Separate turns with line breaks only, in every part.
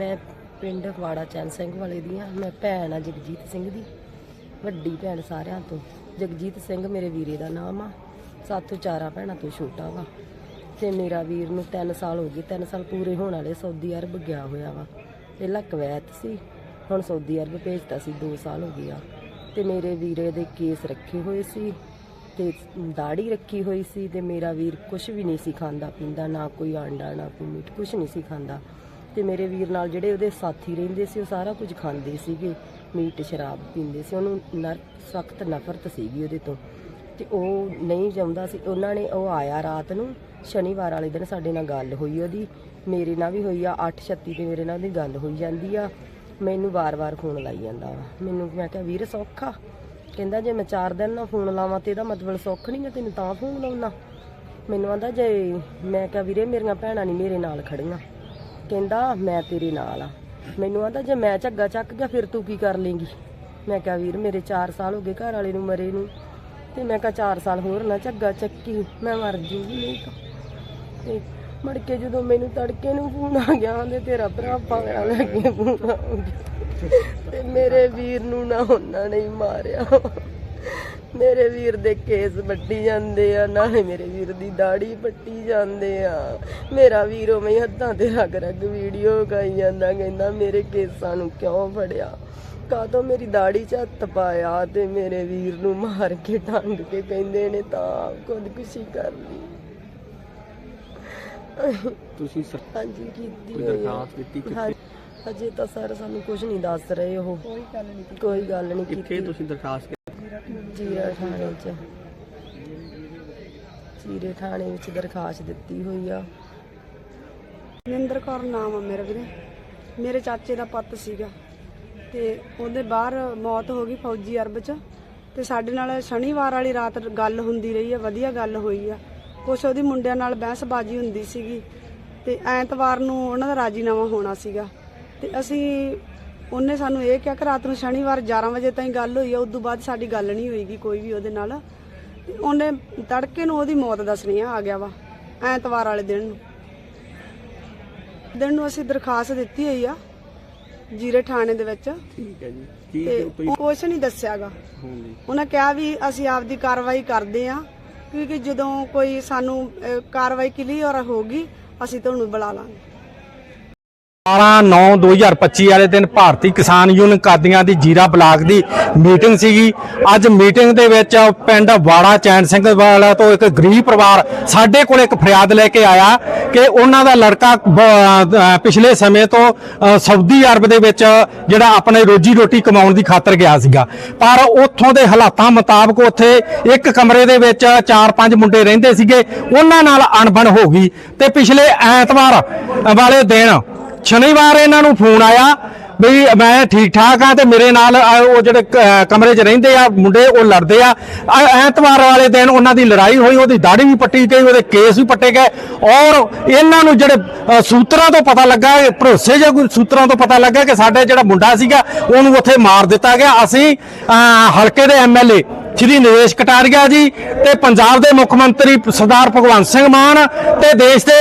ਮੈਂ ਪਿੰਡ ਵਾੜਾ ਚੈਨ ਸਿੰਘ ਵਾਲੇ ਦੀ ਆ ਮੈਂ ਭੈਣ ਆ ਜਗਜੀਤ ਸਿੰਘ ਦੀ, ਵੱਡੀ ਭੈਣ ਸਾਰਿਆਂ ਤੋਂ। ਜਗਜੀਤ ਸਿੰਘ ਮੇਰੇ ਵੀਰੇ ਦਾ ਨਾਮ ਆ। ਸਾਥੋਂ ਚਾਰਾਂ ਭੈਣਾਂ ਤੋਂ ਛੋਟਾ ਵਾ। ਤੇ ਮੇਰਾ ਵੀਰ ਨੂੰ 3 ਸਾਲ ਹੋ ਗਏ 3 ਸਾਲ ਪੂਰੇ ਹੋਣ ਵਾਲੇ ਸਾਊਦੀ ਅਰਬ ਗਿਆ ਹੋਇਆ ਵਾ। ਪਹਿਲਾਂ ਕੁਵੈਤ ਸੀ, ਹੁਣ ਸਾਊਦੀ ਅਰਬ ਭੇਜਤਾ ਸੀ 2 ਸਾਲ ਹੋ ਗਿਆ ਆ। ਤੇ ਮੇਰੇ ਵੀਰੇ ਦੇ ਕੇਸ ਰੱਖੇ ਹੋਏ ਸੀ, ਤੇ ਦਾੜੀ ਰੱਖੀ ਹੋਈ ਸੀ, ਤੇ ਮੇਰਾ ਵੀਰ ਕੁਝ ਵੀ ਨਹੀਂ ਸੀ ਖਾਂਦਾ ਪੀਂਦਾ, ਨਾ ਕੋਈ ਆਂਡਾ, ਨਾ ਕੋਈ ਮੀਟ ਕੁਝ ਨਹੀਂ ਸੀ ਖਾਂਦਾ। ਤੇ ਮੇਰੇ ਵੀਰ ਨਾਲ ਜਿਹੜੇ ਉਹਦੇ ਸਾਥੀ ਰਹਿੰਦੇ ਸੀ, ਉਹ ਸਾਰਾ ਕੁਝ ਖਾਂਦੇ ਸੀਗੇ, ਮੀਟ, ਸ਼ਰਾਬ ਪੀਂਦੇ ਸੀ। ਉਹਨੂੰ ਨਰ, ਸਖਤ ਨਫ਼ਰਤ ਸੀਗੀ ਉਹਦੇ ਤੋਂ। ਤੇ ਉਹ ਨਹੀਂ ਚਾਹੁੰਦਾ ਸੀ। ਉਹਨਾਂ ਨੇ ਉਹ ਆਇਆ ਰਾਤ ਨੂੰ, ਸ਼ਨੀਵਾਰ ਵਾਲੇ ਦਿਨ ਸਾਡੇ ਨਾਲ ਗੱਲ ਹੋਈ ਉਹਦੀ। ਮੇਰੇ ਨਾਲ ਵੀ ਹੋਈ ਆ 8:36 ਤੇ ਮੇਰੇ ਨਾਲ ਉਹਦੀ ਗੱਲ ਹੋਈ ਜਾਂਦੀ ਆ। ਮੈਨੂੰ ਵਾਰ-ਵਾਰ ਫੋਨ ਲਾਈ ਜਾਂਦਾ ਵਾ। ਮੈਨੂੰ ਮੈਂ ਕਿਹਾ, ਵੀਰ, ਸੌਖਾ। ਕਹਿੰਦਾ, ਜੇ ਮੈਂ 4 ਦਿਨ ਨਾਲ ਫੋਨ ਲਾਵਾਂ ਤੇ ਇਹਦਾ ਮਤਲਬ ਸੌਖ ਨਹੀਂ ਹੈ ਤੈਨੂੰ ਤਾਂ ਫੋਨ ਲਾਉਣਾ। ਮੈਨੂੰ ਆਂਦਾ, ਜੇ, ਮੈਂ ਕਿਹਾ, ਵੀਰੇ, ਮੇਰੀਆਂ ਭੈਣਾਂ ਨਹੀਂ ਮੇਰੇ ਨਾਲ ਖੜੀਆਂ। ਕਹਿੰਦਾ, ਮੈਂ ਤੇਰੇ ਨਾਲ ਆ। ਮੈਨੂੰ ਆਂਦਾ, ਜੇ ਮੈਂ ਝੱਗਾ ਚੱਕ ਗਿਆ, ਫਿਰ ਤੂੰ ਕੀ ਕਰ ਲੇਂਗੀ? ਮੈਂ ਕਿਹਾ, ਵੀਰ, ਮੇਰੇ 4 ਸਾਲ ਹੋ ਗਏ ਘਰ ਵਾਲੇ ਨੂੰ ਮਰੇ ਨੂੰ ਤੇ ਮੈਂ ਕਿਹਾ 4 ਸਾਲ ਹੋਰ ਨਾ ਝੱਗਾ ਚੱਕੀ, ਮੈਂ ਮਰ ਜੂਗੀ, ਨਹੀਂ ਤਾਂ। ਤੇ ਮੜ ਕੇ ਜਦੋਂ ਮੈਨੂੰ ਤੜਕੇ ਨੂੰ ਫੋਨ ਆ ਗਿਆ ਤੇ ਤੇਰਾ ਭਰਾ ਪਾਗਲ ਲੱਗੇ ਫੋਨ ਆ ਗਿਆ ਤੇ ਮੇਰੇ ਵੀਰ ਨੂੰ ਨਾ ਉਹਨਾਂ ਨੇ ਮਾਰਿਆ। ਮੇਰੇ ਵੀਰ ਦੇ ਕੇਸ ਵੱਟੀ ਜਾਂਦੇ ਆ ਨਾਲੇ ਮੇਰੇ ਵੀਰ ਦੀ ਦਾੜੀ ਪੱਟੀ ਜਾਂਦੇ ਆ। ਮੇਰਾ ਵੀਰ ਉਵੇਂ ਹੀ ਹੱਥਾਂ ਤੇ ਰਗ ਰਗ ਵੀਡੀਓ ਗਾਈ ਜਾਂਦਾ ਕਹਿੰਦਾ ਮੇਰੇ ਕੇਸਾਂ ਨੂੰ ਕਿਉਂ ਫੜਿਆ? ਕਾਦੋਂ ਮੇਰੀ ਦਾੜੀ 'ਚ ਹੱਥ ਪਾਇਆ ਤੇ ਮੇਰੇ ਵੀਰ ਨੂੰ ਮਾਰ ਕੇ ਟੰਗ ਕੇ ਕਹਿੰਦੇ ਨੇ ਤਾਂ ਖੁਦਕੁਸ਼ੀ ਕਰ ਲਈ।
ਤੁਸੀਂ
ਹਾਂਜੀ ਕੀਤੀ
ਕੋਈ। ਦਰਖਾਸਤ ਦਿੱਤੀ ਕਿੱਥੇ?
ਅਜੇ ਤਾਂ ਸਰ ਸਾਨੂੰ ਕੁਝ ਨਹੀਂ ਦੱਸ ਰਹੇ ਉਹ। ਕੋਈ ਗੱਲ ਨਹੀਂ ਕੋਈ ਗੱਲ ਨਹੀਂ
ਕਿੱਥੇ
ਕੀਤੀ।
ਤੁਸੀਂ ਦਰਖਾਸਤ
ਜੀਰਾ ਥਾਣੇ 'ਚ। ਜੀਰੇ ਥਾਣੇ ਵਿੱਚ ਦਰਖਾਸਤ ਦਿੱਤੀ ਹੋਈ ਆ।
ਮਨਿੰਦਰ ਕੌਰ ਨਾਮ ਆ ਮੇਰਾ ਵੀਰੇ। ਮੇਰੇ ਚਾਚੇ ਦਾ ਪੁੱਤ ਸੀਗਾ। ਤੇ ਉਹਦੇ ਬਾਹਰ ਮੌਤ ਹੋ ਗਈ ਫੌਜੀ ਅਰਬ 'ਚ। ਤੇ ਸਾਡੇ ਨਾਲ ਸ਼ਨੀਵਾਰ ਵਾਲੀ ਰਾਤ ਗੱਲ ਹੁੰਦੀ ਰਹੀ ਆ, ਵਧੀਆ ਗੱਲ ਹੋਈ ਆ। ਕੁਛ ਉਹਦੀ ਮੁੰਡਿਆਂ ਨਾਲ ਬਹਿਸਬਾਜ਼ੀ ਹੁੰਦੀ ਸੀਗੀ। ਤੇ ਐਤਵਾਰ ਨੂੰ ਉਹਨਾਂ ਦਾ ਰਾਜੀਨਾਮਾ ਹੋਣਾ ਸੀਗਾ। ਤੇ ਅਸੀਂ ਉਹਨੇ ਸਾਨੂੰ ਇਹ ਕਿਹਾ ਕਿ ਰਾਤ ਨੂੰ ਸ਼ਨੀਵਾਰ 11 ਵਜੇ ਤਾਈਂ ਗੱਲ ਹੋਈ ਆ ਉਸ ਤੋਂ ਬਾਅਦ ਸਾਡੀ ਗੱਲ ਨਹੀਂ ਹੋਈਗੀ ਕੋਈ ਵੀ ਉਹਦੇ ਨਾਲ। ਤੇ ਉਹਨੇ ਤੜਕੇ ਨੂੰ ਉਹਦੀ ਮੌਤ ਦਾ ਸੁਨੇਹਾ ਆ ਗਿਆ ਵਾ ਐਤਵਾਰ ਵਾਲੇ ਦਿਨ ਨੂੰ। ਦਿਨ ਨੂੰ ਅਸੀਂ ਦਰਖਾਸਤ ਦਿੱਤੀ ਹੋਈ ਆ ਜੀਰੇ ਥਾਣੇ ਦੇ ਵਿੱਚ।
ਠੀਕ ਹੈ ਜੀ। ਕੀ
ਤੇ
ਕੋਈ
ਕੁਛ ਨਹੀਂ ਦੱਸਿਆਗਾ ਉਹਨਾਂ ਕਿਹਾ ਵੀ ਅਸੀਂ ਆਪਦੀ ਕਾਰਵਾਈ ਕਰਦੇ ਆ ਕਿਉਂਕਿ ਜਦੋਂ ਕੋਈ ਸਾਨੂੰ ਅਹ, ਕਾਰਵਾਈ ਕਲੀਅਰ ਹੋਗੀ ਅਸੀਂ ਤੁਹਾਨੂੰ ਬੁਲਾ ਲਾਂਗੇ।
12/9/2025 ਵਾਲੇ ਦਿਨ ਭਾਰਤੀ ਕਿਸਾਨ ਯੂਨੀਅਨ ਕਾਦੀਆਂ ਦੀ ਜੀਰਾ ਬਲਾਕ ਦੀ ਮੀਟਿੰਗ ਸੀਗੀ। ਅੱਜ ਮੀਟਿੰਗ ਦੇ ਵਿੱਚ ਪਿੰਡ ਵਾੜਾ ਚੈਨ ਸਿੰਘ ਵਾਲਾ ਤੋਂ ਇੱਕ ਗਰੀਬ ਪਰਿਵਾਰ ਸਾਡੇ ਕੋਲ ਇੱਕ ਫਰਿਆਦ ਲੈ ਕੇ ਆਇਆ ਕਿ ਉਹਨਾਂ ਦਾ ਲੜਕਾ ਪਿਛਲੇ ਸਮੇਂ ਤੋਂ ਸਾਊਦੀ ਅਰਬ ਦੇ ਵਿੱਚ ਜਿਹੜਾ ਆਪਣੇ ਰੋਜੀ ਰੋਟੀ ਕਮਾਉਣ ਦੀ ਖਾਤਰ ਗਿਆ ਸੀਗਾ। ਪਰ ਉੱਥੋਂ ਦੇ ਹਾਲਾਤਾਂ ਮੁਤਾਬਕ ਉੱਥੇ ਇੱਕ ਕਮਰੇ ਦੇ ਵਿੱਚ ਚਾਰ ਪੰਜ ਮੁੰਡੇ ਰਹਿੰਦੇ ਸੀਗੇ। ਉਹਨਾਂ ਨਾਲ ਅਣਬਣ ਹੋ ਗਈ ਤੇ ਪਿਛਲੇ ਐਤਵਾਰ ਵਾਲੇ ਦਿਨ ਸ਼ਨੀਵਾਰ ਇਹਨਾਂ ਨੂੰ ਫੋਨ ਆਇਆ ਵੀ ਮੈਂ ਠੀਕ ਠਾਕ ਆ ਤੇ ਮੇਰੇ ਨਾਲ ਉਹ ਜਿਹੜੇ ਕ- ਕਮਰੇ 'ਚ ਰਹਿੰਦੇ ਆ, ਮੁੰਡੇ, ਉਹ ਲੜਦੇ ਆ। ਐਤਵਾਰ ਵਾਲੇ ਦਿਨ ਉਹਨਾਂ ਦੀ ਲੜਾਈ ਹੋਈ, ਉਹਦੀ ਦਾੜੀ ਵੀ ਪੱਟੀ ਗਈ, ਉਹਦੇ ਕੇਸ ਵੀ ਪੱਟੇ ਗਏ। ਔਰ ਇਹਨਾਂ ਨੂੰ ਜਿਹੜੇ ਸੂਤਰਾਂ ਤੋਂ ਪਤਾ ਲੱਗਾ, ਇਹ ਭਰੋਸੇਯੋਗ ਸੂਤਰਾਂ ਤੋਂ ਪਤਾ ਲੱਗਾ ਕਿ ਸਾਡੇ ਜਿਹੜਾ ਮੁੰਡਾ ਸੀਗਾ, ਉਹਨੂੰ ਉੱਥੇ ਮਾਰ ਦਿੱਤਾ ਗਿਆ। ਅਸੀਂ ਹਲਕੇ ਦੇ ਐਮਐਲਏ ਸ਼੍ਰੀ ਨਰੇਸ਼ ਕਟਾਰੀਆ ਜੀ, ਤੇ ਪੰਜਾਬ ਦੇ ਮੁੱਖ ਮੰਤਰੀ ਸਰਦਾਰ ਭਗਵੰਤ ਸਿੰਘ ਮਾਨ ਤੇ ਦੇਸ਼ ਦੇ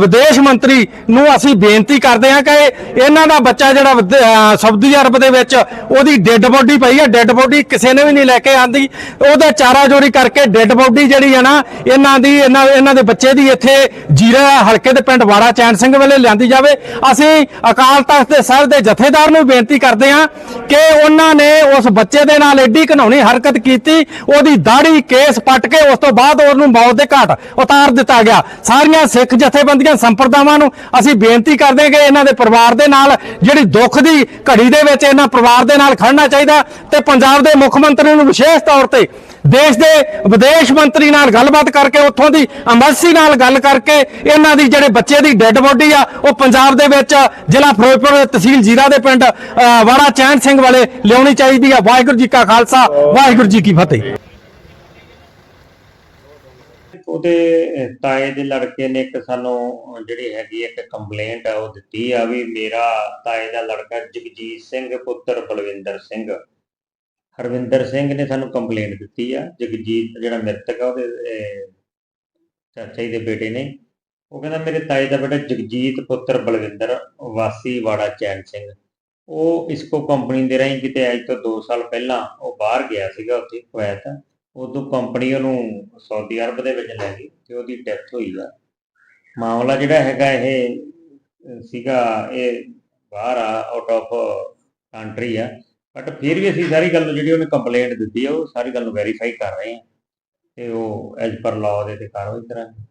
ਵਿਦੇਸ਼ ਮੰਤਰੀ ਨੂੰ ਅਸੀਂ ਬੇਨਤੀ ਕਰਦੇ ਹਾਂ ਕਿ ਇਹਨਾਂ ਦਾ ਬੱਚਾ ਜਿਹੜਾ ਵਿਦ- ਸਾਊਦੀ ਅਰਬ ਦੇ ਵਿੱਚ ਉਹਦੀ ਡੈੱਡ ਬੋਡੀ ਪਈ ਹੈ ਡੈੱਡ ਬੋਡੀ ਕਿਸੇ ਨੇ ਵੀ ਨਹੀਂ ਲੈ ਕੇ ਆਂਦੀ। ਉਹਦਾ ਚਾਰਾ ਚੋਰੀ ਕਰਕੇ ਡੈੱਡ ਬੋਡੀ ਜਿਹੜੀ ਹੈ ਨਾ, ਇਹਨਾਂ ਦੀ, ਇਹਨਾਂ ਇਹਨਾਂ ਦੇ ਬੱਚੇ ਦੀ ਇੱਥੇ ਜੀਰਾ ਹਲਕੇ ਦੇ ਪਿੰਡ ਵਾੜਾ ਚੈਨ ਸਿੰਘ ਵੇਲੇ ਲਿਆਂਦੀ ਜਾਵੇ। ਅਸੀਂ ਅਕਾਲ ਤਖਤ ਦੇ ਸਾਹਿਬ ਦੇ ਜਥੇਦਾਰ ਨੂੰ ਬੇਨਤੀ ਕਰਦੇ ਹਾਂ ਕਿ ਉਹਨਾਂ ਨੇ ਉਸ ਬੱਚੇ ਦੇ ਨਾਲ ਐਡੀ ਘਨੌਣੀ ਹਰਕਤ ਕੀਤੀ, ਉਹਦੀ ਦਾੜੀ ਕੇਸ ਪੱਟ ਕੇ ਉਸ ਤੋਂ ਬਾਅਦ ਉਹਨੂੰ ਮੌਤ ਦੇ ਘਾਟ ਉਤਾਰ ਦਿੱਤਾ ਗਿਆ। ਸਾਰੀਆਂ ਸਿੱਖ ਜਥੇਬੰਦੀਆਂ ਸੰਪਰਦਾਵਾਂ ਨੂੰ ਅਸੀਂ ਬੇਨਤੀ ਕਰਦੇ ਹਾਂ ਕਿ ਇਹਨਾਂ ਦੇ ਪਰਿਵਾਰ ਦੇ ਨਾਲ, ਜਿਹੜੀ ਦੁੱਖ ਦੀ ਘੜੀ ਦੇ ਵਿੱਚ ਇਹਨਾਂ ਪਰਿਵਾਰ ਦੇ ਨਾਲ ਖੜਨਾ ਚਾਹੀਦਾ ਤੇ ਪੰਜਾਬ ਦੇ ਮੁੱਖ ਮੰਤਰੀ ਨੂੰ ਵਿਸ਼ੇਸ਼ ਤੌਰ ਤੇ ਦੇਸ਼ ਦੇ ਵਿਦੇਸ਼ ਮੰਤਰੀ ਨਾਲ ਗੱਲਬਾਤ ਕਰਕੇ, ਉੱਥੋਂ ਦੀ ਅੰਬੈਸੀ ਨਾਲ ਗੱਲ ਕਰਕੇ, ਇਹਨਾਂ ਦੀ ਜਿਹੜੇ ਬੱਚੇ ਦੀ ਡੈੱਡ ਬੋਡੀ ਆ, ਉਹ ਪੰਜਾਬ ਦੇ ਵਿੱਚ ਜ਼ਿਲ੍ਹਾ ਫਿਰੋਜ਼ਪੁਰ ਤਹਿਸੀਲ ਜੀਰਾ ਦੇ ਪਿੰਡ ਵਾੜਾ ਚੈਨ ਸਿੰਘ ਵਾਲੇ ਲਿਆਉਣੀ ਚਾਹੀਦੀ ਆ। ਵਾਹਿਗੁਰੂ ਜੀ ਕਾ ਖਾਲਸਾ, ਵਾਹਿਗੁਰੂ ਜੀ ਕੀ ਫਤਿਹ।
ਉਹਦੇ ਤਾਏ ਦੇ ਲੜਕੇ ਨੇ ਇੱਕ ਸਾਨੂੰ ਜਿਹੜੀ ਹੈਗੀ ਇੱਕ ਕੰਪਲੇਂਟ ਆ, ਉਹ ਦਿੱਤੀ ਆ ਵੀ ਮੇਰਾ ਤਾਏ ਦਾ ਲੜਕਾ ਜਗਜੀਤ ਸਿੰਘ, ਪੁੱਤਰ ਬਲਵਿੰਦਰ ਸਿੰਘ। ਹਰਵਿੰਦਰ ਸਿੰਘ ਨੇ ਸਾਨੂੰ ਕੰਪਲੇਂਟ ਦਿੱਤੀ ਆ, ਜਗਜੀਤ ਜਿਹੜਾ ਮ੍ਰਿਤਕ ਆ ਉਹਦੇ ਚਾਚਾ ਜੀ ਦੇ ਬੇਟੇ ਨੇ, ਉਹ ਕਹਿੰਦਾ ਮੇਰੇ ਤਾਏ ਦਾ ਬੇਟਾ ਜਗਜੀਤ ਪੁੱਤਰ ਬਲਵਿੰਦਰ, ਵਾਸੀ ਵਾੜਾ ਚੈਨ ਸਿੰਘ। ਉਹ ਇਸਕੋ ਕੰਪਨੀ ਦੇ ਰਾਹੀਂ ਕਿਤੇ ਅੱਜ ਤੋਂ 2 ਸਾਲ ਪਹਿਲਾਂ ਉਹ ਬਾਹਰ ਗਿਆ ਸੀਗਾ ਉੱਥੇ ਕੁਵੈਤ, ਉਦੋਂ ਕੰਪਨੀ ਉਹਨੂੰ ਸਾਊਦੀ ਅਰਬ ਦੇ ਵਿੱਚ ਲੈ ਗਈ ਤੇ ਉਹਦੀ ਡੈਥ ਹੋਈ ਆ। ਮਾਮਲਾ ਜਿਹੜਾ ਹੈਗਾ ਇਹ, ਸੀਗਾ, ਇਹ ਬਾਹਰ ਆ ਆਊਟ ਆਫ ਕੰਟਰੀ ਆ। ਬਟ ਫਿਰ ਵੀ ਅਸੀਂ ਸਾਰੀ ਗੱਲ ਨੂੰ ਜਿਹੜੀ ਉਹਨੇ ਕੰਪਲੇਂਟ ਦਿੱਤੀ ਆ, ਉਹ ਸਾਰੀ ਗੱਲ ਨੂੰ ਵੈਰੀਫਾਈ ਕਰ ਰਹੇ ਹਾਂ ਤੇ ਉਹ ਐਜ਼ ਪਰ ਲਾਅ ਦੇ ਤੇ ਕਾਰਵਾਈ ਕਰਾਂਗੇ